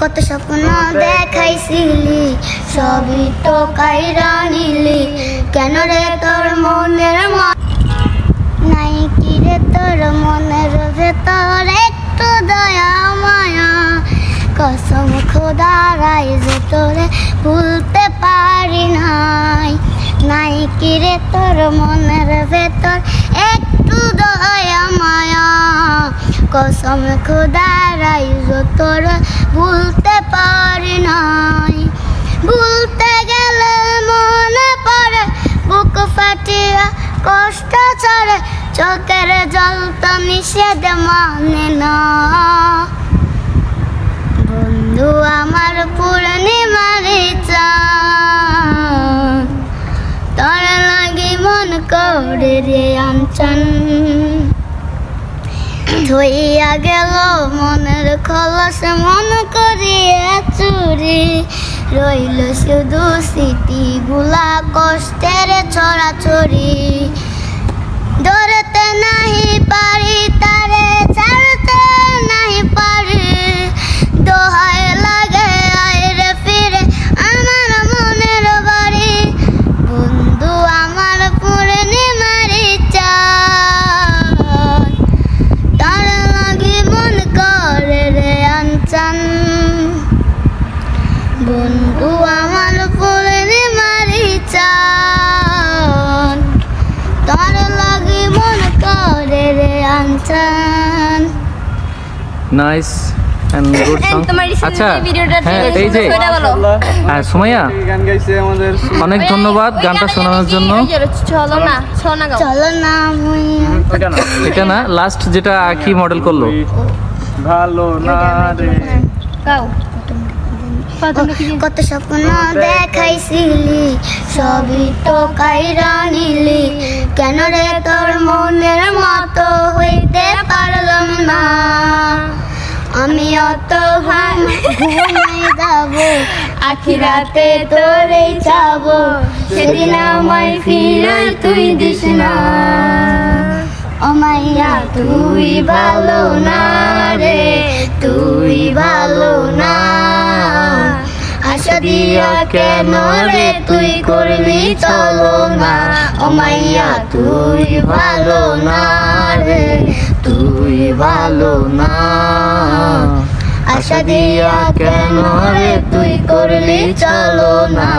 কত স্বপ্ন দেখাইছিলি, সবই তো কাইরা নিলি কেন রে তোর মনের নাই কি রে তোর মনের ভেতর একটু দয়া, মায়া। কসম খোদারাই যে তোরে ভুলতে পারি নাই। নাই কি রে তোর মনের ভেতর একটু দয়া, মায়া। কসম খোদারাই যে তোরে ভুলতে পারি নাই। ভুলতে গেলে মনে পড়ে, বুক ফাটিয়া কষ্ট চড়ে চোখের জল তো নিষেধ মানে না। বন্ধু, আমার পূর্ণিমার চান তোর লাগি মন করে রে আঞ্চন। ধইয়া গেল মনের খলস মন করিয়া চুরি রইল শুধু স্মৃতি গুলা কষ্টের ছড়াছড়ি। ধরতে নাহি পারি নাইস এন্ড গুড সং আচ্ছা হ্যাঁ এই যে হ্যাঁ সুমাইয়া গান গাইছে আমাদের। অনেক ধন্যবাদ গানটা শোনানোর জন্য। চলো না শোনো না চলো না মুইয়া। ওইটা না। এটা না লাস্ট যেটা আখি মডেল করল? ভালো না রে। গাও। কত স্বপ্ন দেখাইছিলি সবই তো কাইরা নিলি। কেন রে তোর মনের মতো হইতে অত ঘুমাই যাব। আখি রাতে তোরেই চাব। সেদিন আমায় ফিরে তুই দিস না। ও মাইয়া, তুই ভালো না রে, তুই ভালো না। আশা দিয়া কেন রে, তুই করলি চলো না ও মাইয়া, তুই ভালো না রে, তুই ভালো না। আশা দিয়া কেন রে তুই করলি চলো না?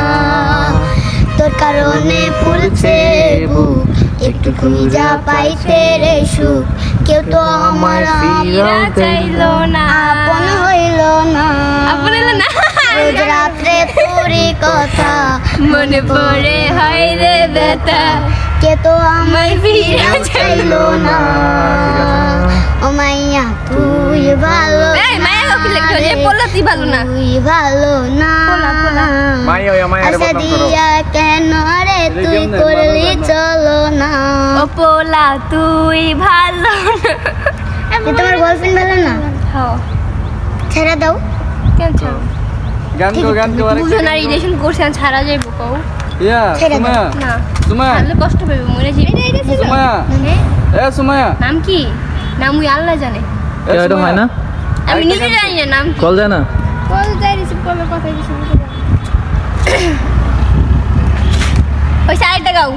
তোর কারণে ফুলছে বুক একটু খুঁজা পাইতে রে সুখ। কেউ তো আমার চাইলো না। আপন হইল না। আপন হলো না? রাত্রে তোরই কথা মনে পড়ে হয় রে বেটা কে তো আমায় ফিরা চাইল না। ও মাইয়া তুই ভালো যে ভালো না। তুই ভালো না। পোলা, পোলা। মাইয়া ওই মাইয়া রে আশা দিয়া কেন রে তুই করলি চলো না। ও পোলা তুই ভালো এ তোমার গার্লফ্রেন্ড ভালো না? হ্যাঁ। ছেড়ে দাও। কেন ছাড়ো গান গো গান গো আরেকটা দুজনের রিলেশন করছেন ছাড়া যাইব কও। ইয়া ছেড়ে দাও। সুমায়া না। সুমায়া। কষ্ট পাবে মরে যাবে সুমায়া। এ সুমায়া। নাম কি? নাম ওই আল্লাহ জানে। এটা হয় না? আমি নিজে জানি না নাম কল যায় না কল যাই রিসিভ করবে কথা রিসিভ করবে ওই সাইডটা গাও।